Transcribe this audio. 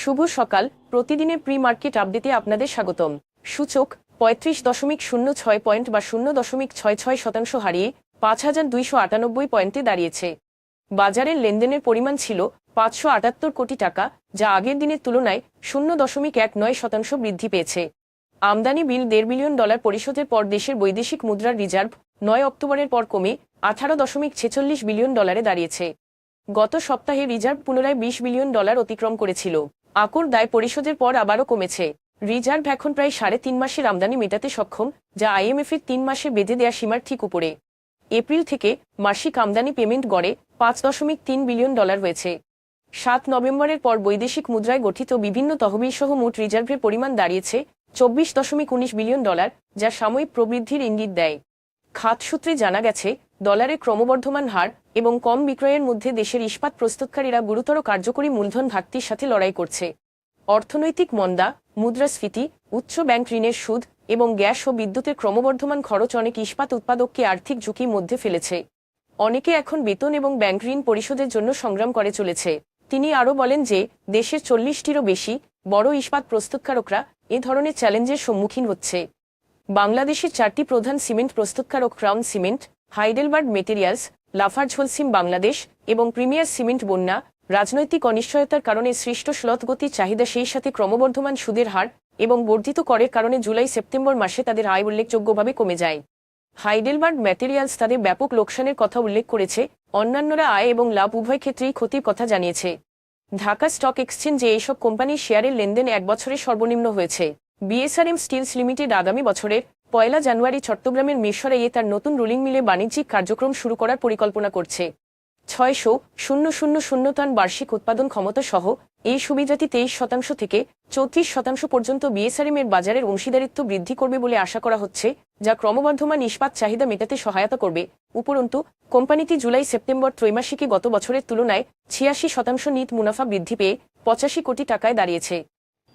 শুভ সকাল। প্রতিদিনের pre market আপডেটে আপনাদের স্বাগতম। সূচক পঁয়ত্রিশ দশমিক শূন্য ছয় পয়েন্ট বা শূন্য দশমিক ছয় ছয় শতাংশ হারিয়ে পাঁচ হাজার দুইশো আটানব্বই পয়েন্টে দাঁড়িয়েছে। বাজারের লেনদেনের পরিমাণ ছিল পাঁচশো আটাত্তর কোটি টাকা, যা আগের দিনের তুলনায় শূন্য দশমিক এক নয় শতাংশ বৃদ্ধি পেয়েছে। আমদানি বিল দেড় বিলিয়ন ডলার পরিশোধের পর দেশের বৈদেশিক মুদ্রার রিজার্ভ নয় অক্টোবরের পর কমে আঠারো দশমিক ছেচল্লিশ বিলিয়ন ডলারে দাঁড়িয়েছে। গত সপ্তাহে রিজার্ভ পুনরায় বিশ বিলিয়ন ডলার অতিক্রম করেছিল। আকর দায় পরিশোধের পর আবারও কমেছে। রিজার্ভ এখন প্রায় সাড়ে তিন মাসের আমদানি মেটাতে সক্ষম, যা আইএমএফ এর তিন মাসে বেঁধে দেয়া সীমার ঠিক উপরে। এপ্রিল থেকে মাসিক আমদানি পেমেন্ট গড়ে পাঁচ দশমিক তিন বিলিয়ন ডলার হয়েছে। সাত নভেম্বরের পর বৈদেশিক মুদ্রায় গঠিত বিভিন্ন তহবিল সহ মোট রিজার্ভের পরিমাণ দাঁড়িয়েছে চব্বিশ দশমিক উনিশ বিলিয়ন ডলার, যা সাময়িক প্রবৃদ্ধির ইঙ্গিত দেয়। খাত সূত্রে জানা গেছে, ডলারের ক্রমবর্ধমান হার এবং কম বিক্রয়ের মধ্যে দেশের ইস্পাত প্রস্তুতকারীরা গুরুতর কার্যকরী মূলধন ঘাটতির সাথে লড়াই করছে। অর্থনৈতিক মন্দা, মুদ্রাস্ফীতি, উচ্চ ব্যাংক ঋণের সুদ এবং গ্যাস ও বিদ্যুতের ক্রমবর্ধমান খরচ অনেক ইস্পাত উৎপাদককে আর্থিক ঝুঁকির মধ্যে ফেলেছে। অনেকে এখন বেতন এবং ব্যাংক ঋণ পরিশোধের জন্য সংগ্রাম করে চলেছে। তিনি আরও বলেন যে, দেশের চল্লিশটিরও বেশি বড় ইস্পাত প্রস্তুতকারকরা এ ধরনের চ্যালেঞ্জের সম্মুখীন হচ্ছে। বাংলাদেশের চারটি প্রধান সিমেন্ট প্রস্তুতকারক Crown Cement Heidelberg Materials Lafarge Holcim Bangladesh এবং প্রিমিয়ার সিমেন্ট বন্যা, রাজনৈতিক অনিশ্চয়তার কারণে সৃষ্ট শ্লথগতির চাহিদা সেই সাথে ক্রমবর্ধমান সুদের হার এবং বর্ধিত করের কারণে জুলাই সেপ্টেম্বর মাসে তাদের আয় উল্লেখযোগ্যভাবে কমে যায়। হাইডেলবার্গ ম্যাটেরিয়ালস তাদের ব্যাপক লোকসানের কথা উল্লেখ করেছে, অন্যান্যরা আয় এবং লাভ উভয় ক্ষেত্রেই ক্ষতির কথা জানিয়েছে। ঢাকা স্টক এক্সচেঞ্জে এইসব কোম্পানির শেয়ারের লেনদেন এক বছরে সর্বনিম্ন হয়েছে। বিএসআরএম স্টিলস লিমিটেড আগামী বছরের পয়লা জানুয়ারি চট্টগ্রামের মিরসরাইয়ে তার নতুন রুলিং মিলে বাণিজ্যিক কার্যক্রম শুরু করার পরিকল্পনা করছে। ছয়শো শূন্য শূন্য শূন্য টন বার্ষিক উৎপাদন ক্ষমতা সহ এই সুবিধাটি তেইশ শতাংশ থেকে চৌত্রিশ শতাংশ পর্যন্ত বিএসআরএম এর বাজারের অংশীদারিত্ব বৃদ্ধি করবে বলে আশা করা হচ্ছে, যা ক্রমবর্ধমান ইস্পাত চাহিদা মেটাতে সহায়তা করবে। উপরন্তু, কোম্পানিটি জুলাই সেপ্টেম্বর ত্রৈমাসিকে গত বছরের তুলনায় ছিয়াশি শতাংশ নিট মুনাফা বৃদ্ধি পেয়ে পঁচাশি কোটি টাকায় দাঁড়িয়েছে।